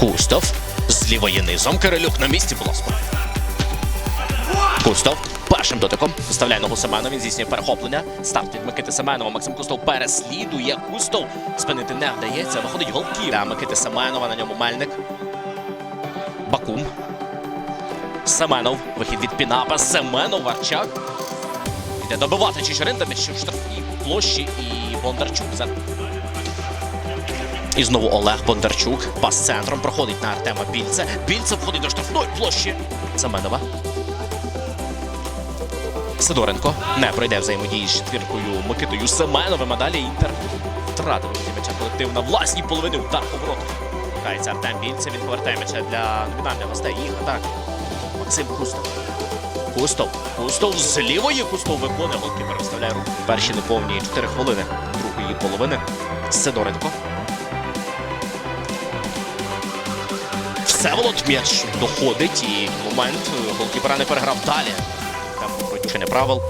Кустов. З низом. Кирилюк на місці, ласка. Кустов. Першим дотиком виставляє ногу Семенов. Він здійснює перехоплення. Старт від Микити Семенова. Максим Кустов переслідує. Кустов спинити не вдається. Виходить голків. Для Микити Семенова. На ньому Мельник. Бакум. Семенов. Вихід від Пінапа. Семенов. Варчак. Іде добивати Чечерин. Там ще в штрафній площі. І Бондарчук. І знову Олег Бондарчук. Пас центром проходить на Артема Більце. Більце входить до штрафної площі. Семенова. Сидоренко не пройде взаємодії з четвіркою Микитою Семеновим. А далі Інтер втратив м'яча колектив на власній половині удар поворот. Кається Артем Більце. Він повертає м'яча для номінальних гостей. Їх атак. Максим Кустов. Кустов. Кустов з лівої Кустов виконує. Голкіпер виставляє руку. Перші неповні 4 хвилини другої половини. Сидоренко. Всеволод м'яч доходить і момент голкіпера не переграв далі. Там порушення правил.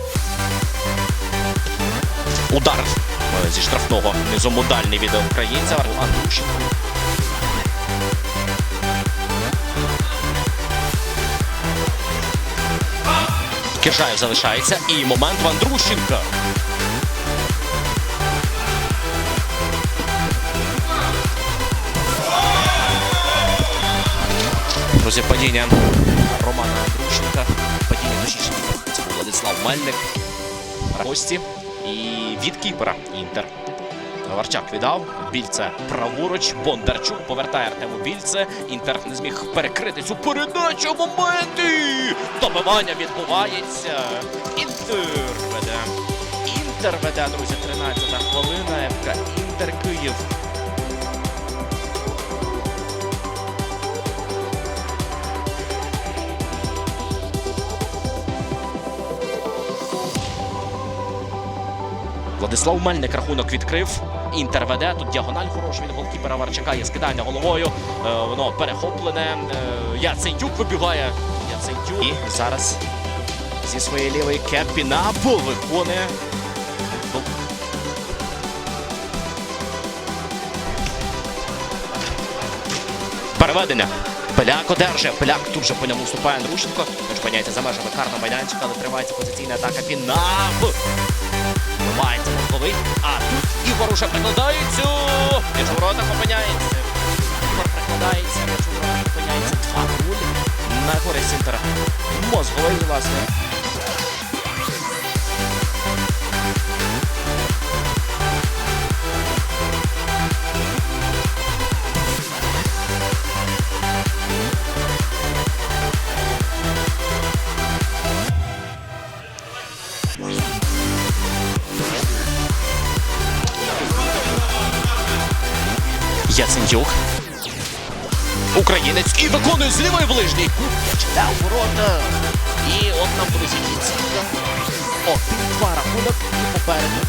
Удар е, зі штрафного низомодальний від українця Андрушенко. Кишаєв залишається і момент в Друзі, падіння Романа Андрущенка. Падіння точніше. Це був Владислав Мельник. Гості. І від кіпера Інтер. Варчак віддав. Більце праворуч. Бондарчук повертає Артему Більце. Інтер не зміг перекрити цю передачу. Моменти! Добивання відбувається. Інтер веде. Інтер веде, друзі, 13 хвилина. ФК Інтер Київ. Владислав Мельник рахунок відкрив. Інтер веде. Тут діагональ хороший від голкіпера Варчака. Є скидання головою. Е, воно перехоплене. Е, Яцентюк вибігає. Яцентюк. І зараз зі своєї лівої кепі на виконує. Ну, Переведення. Пеляк одержує. Пеляк тут же по ньому вступає Андрушенко. Тож опиняється за межами карного майданчика, але тривається позиційна атака Пінап. Вбивається мозговий. А тут Ігор уже прикладається. Між воротах опиняється. Ігор прикладається, між воротах опиняється 2-0 на користь Інтера. Мозговий, власне. Яценюк. Українець і виконує з лівої ближній. Читав ворота. І от нам буде кінцівка. Один-два рахунок і попереду.